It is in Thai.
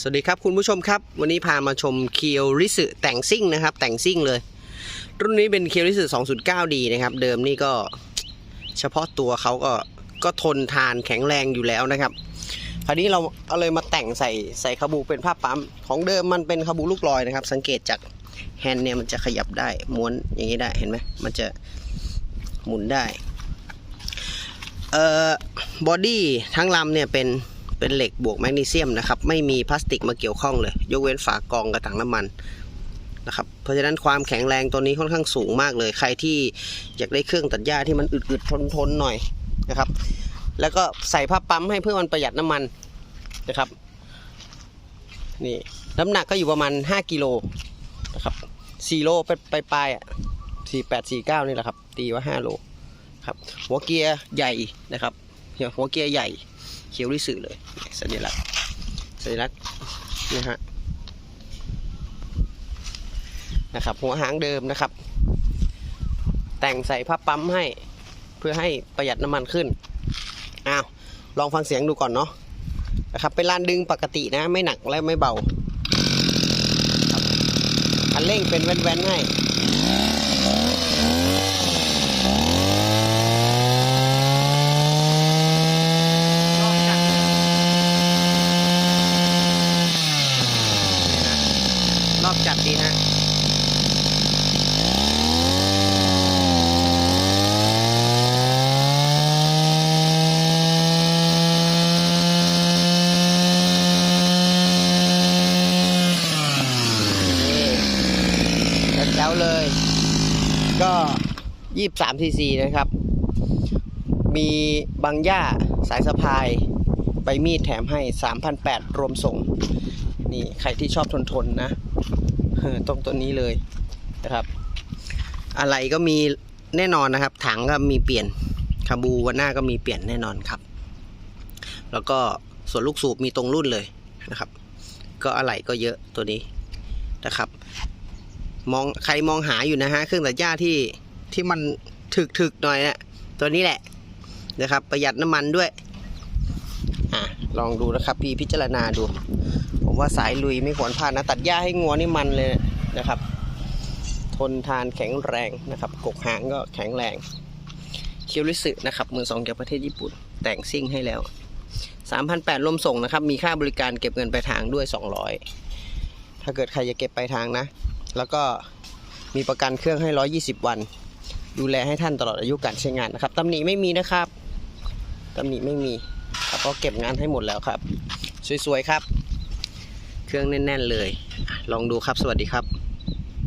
สวัสดีครับคุณผู้ชมครับ วันนี้พามาชมเคียวริสึแต่งซิ่งนะครับ แต่งซิ่งเลย รุ่นนี้เป็นเคียวริสึ 209D นะครับ เดิมนี่ก็เฉพาะตัวเขาก็ก็ทนทานแข็งแรงอยู่แล้วนะครับ คราวนี้เราเอาเลยมาแต่งใส่ใส่คาบูเป็นผ้าปั๊ม ของเดิมมันเป็นคาบูลูกลอยนะครับ สังเกตจากแฮนด์เนี่ยมันจะขยับได้ม้วนอย่างนี้ได้เห็นไหมมันจะหมุนได้เอ่อบอดี้ทั้งลำเนี่ยเป็น เป็นเหล็กบวกแมกนีเซียมนะครับ ไม่มีพลาสติกมาเกี่ยวข้องเลย ยกเว้นฝากรองกระถังน้ำมันนะครับ เพราะฉะนั้นความแข็งแรงตัวนี้ค่อนข้างสูงมากเลย ใครที่อยากได้เครื่องตัดหญ้าที่มันอึดๆทนๆหน่อยนะครับ แล้วก็ใส่ผ้าปั๊มให้เพื่อมันประหยัดน้ำมันนะครับ นี่น้ำหนักก็อยู่ประมาณ 5กิโลนะครับ4โลไปไปปลายอะ48 49นี่แหละครับ ตีว่า5โลครับ หัวเกียร์ใหญ่นะครับหัวเกียร์ใหญ่ เขียวริสึเลย สัญลักษณ์สัญลักษณ์นะฮะนะครับ หัวหางเดิมนะครับ แต่งใส่พับปั๊มให้เพื่อให้ประหยัดน้ำมันขึ้นอ้าวลองฟังเสียงดูก่อนเนาะนะครับเป็นลานดึงปกตินะไม่หนักและไม่เบาคันเร่งเป็นแว่นๆให้ รอบจัดดีฮะแจ๋วเลย ก็ยี่สามทีซีนะครับ มีบางหญ้าสายสะพาย ใบมีดแถมให้ 3,800 รวมส่ง นี่ ใครที่ชอบทนทนๆนะ ต้องตัวนี้เลยนะครับ อะไรก็มีแน่นอนนะครับ ถังก็มีเปลี่ยนคาบูวันหน้าก็มีเปลี่ยนแน่นอนครับ แล้วก็ส่วนลูกสูบมีตรงรุ่นเลยนะครับ ก็อะไรก็เยอะตัวนี้นะครับ มองใครมองหาอยู่นะฮะเครื่องตัดหญ้าที่ที่มันถึกถึกๆหน่อยนะตัวนี้แหละนะครับ ประหยัดน้ำมันด้วยอะ ลองดูนะครับ พี่พิจารณาดู ผมว่าสายลุยไม่ควรพลาดนะ ตัดหญ้าให้งัวนี่มันเลยนะครับ ทนทานแข็งแรงนะครับ กกหางก็แข็งแรงเคียวริสึนะครับมือสองจากประเทศญี่ปุ่น แต่งซิ่งให้แล้ว 3,800รวมส่งนะครับ มีค่าบริการเก็บเงินไปทางด้วย 200 ถ้าเกิดใครจะเก็บไปทางนะ แล้วก็มีประกันเครื่องให้ 120 วัน ดูแลให้ท่านตลอดอายุการใช้งานนะครับตำหนิไม่มีนะครับตำหนิไม่มี ก็เพราเก็บงานให้หมดแล้วครับ สวยๆครับ เครื่องแน่น ๆ เลย ลองดูครับสวัสดีครับ